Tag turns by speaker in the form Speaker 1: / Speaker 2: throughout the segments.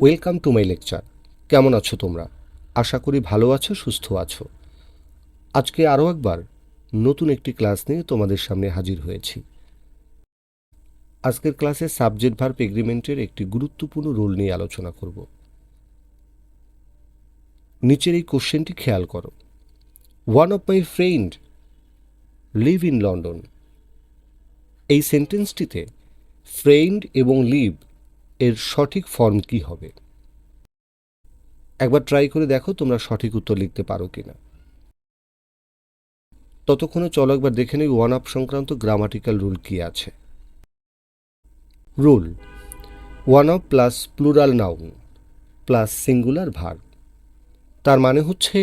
Speaker 1: Welcome to my lecture কেমন আছো তোমরা? আশা করি ভালো আছো, সুস্থ আছো। আজকে আরও একবার নতুন একটি ক্লাস নিয়ে তোমাদের সামনে হাজির হয়েছি। আজকের ক্লাসে সাবজেক্ট ভার্ব এগ্রিমেন্টের একটি গুরুত্বপূর্ণ রোল নিয়ে আলোচনা করব। নিচের এই কোশ্চেনটি খেয়াল করো। One of my friend live in London এই সেন্টেন্সটিতে ফ্রেন্ড এবং লিভ এর সঠিক ফর্ম কি হবে? একবার ট্রাই করে দেখো তোমরা সঠিক উত্তর লিখতে পারো কিনা। ততক্ষণে চলো একবার দেখে নিই ওয়ান আপ সংক্রান্ত গ্রামাটিক্যাল রুল কি আছে। Rule one of plus plural noun plus singular verb তার মানে হচ্ছে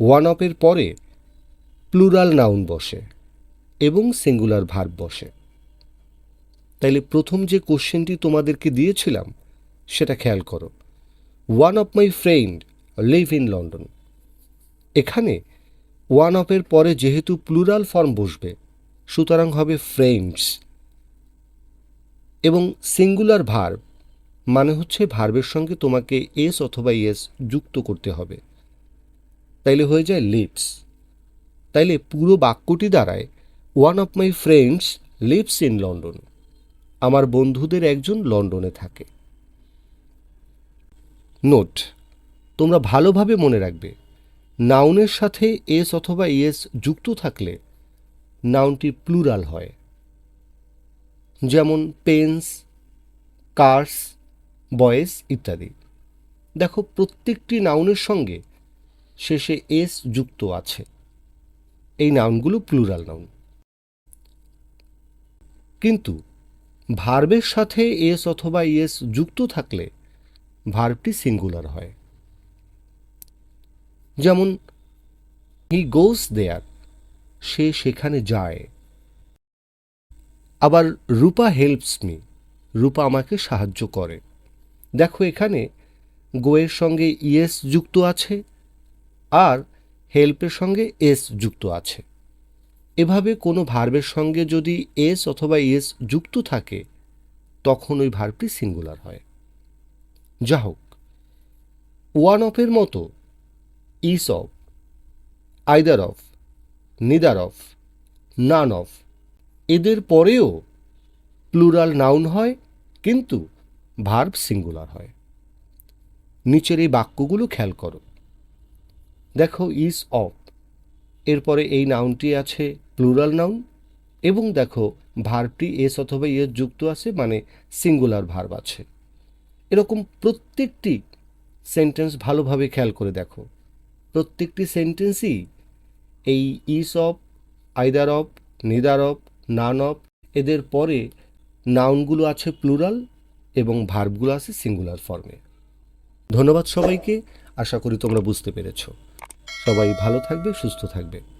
Speaker 1: ওয়ান অফের পরে প্লুরাল নাউন বসে এবং সিঙ্গুলার ভার্ব বসে। তাইলে প্রথম যে কোশ্চেনটি তোমাদেরকে দিয়েছিলাম, সেটা খেয়াল করো। One of my friend live in London এখানে ওয়ান অফের পরে যেহেতু প্লুরাল ফর্ম বসবে, সুতরাং হবে ফ্রেন্ডস এবং সিঙ্গুলার ভার্ব মানে হচ্ছে ভার্বের সঙ্গে তোমাকে এস অথবা ইয়েস যুক্ত করতে হবে। তাইলে হয়ে যায় লিভস তাইলে পুরো বাক্যটি দাঁড়ায় one of my friends lives in London আমার বন্ধুদের একজন লন্ডনে থাকে। নোট, তোমরা ভালোভাবে মনে রাখবে, নাউনের সাথে এস অথবা ইয়েস যুক্ত থাকলে নাউনটি প্লুরাল হয়। যেমন পেন্স, কার্স, বয়েস ইত্যাদি। দেখো, প্রত্যেকটি নাউনের সঙ্গে শেষে এস যুক্ত আছে। এই নাউনগুলো প্লুরাল নাউন। কিন্তু ভার্বের সাথে এস অথবা ইএস যুক্ত থাকলে ভার্বটি সিঙ্গুলার হয়। যেমন, হি গোস দেয়ার, সে সেখানে যায়। আবার রূপা হেল্পস মি, রূপা আমাকে সাহায্য করে। দেখো এখানে গোয়ের সঙ্গে ইএস যুক্ত আছে, আর হেল্পের সঙ্গে এস যুক্ত আছে। এভাবে কোনো ভার্বের সঙ্গে যদি এস অথবা এস যুক্ত থাকে, তখন ওই ভার্বটি সিঙ্গুলার হয়। যা হোক ওয়ান অফের মতো each of either of neither of none of এদের পরেও প্লুরাল নাউন হয়, কিন্তু ভার্ব সিঙ্গুলার হয়। নিচের এই বাক্যগুলো খেয়াল করো। দেখো ইস অফ এরপরে এই নাউনটি আছে প্লুরাল নাউন এবং দেখো ভার্বটি এস অথবা ইয়ের যুক্ত আছে মানে সিঙ্গুলার ভার্ব আছে। এরকম প্রত্যেকটি সেন্টেন্স ভালোভাবে খেয়াল করে দেখো। প্রত্যেকটি সেন্টেন্সই এই each of, either of, neither of, none of, এদের পরে নাউনগুলো আছে প্লুরাল এবং ভার্বগুলো আছে সিঙ্গুলার ফর্মে। ধন্যবাদ সবাইকে, আশা করি তোমরা বুঝতে পেরেছ। সবাই ভালো থাকবে, সুস্থ থাকবে।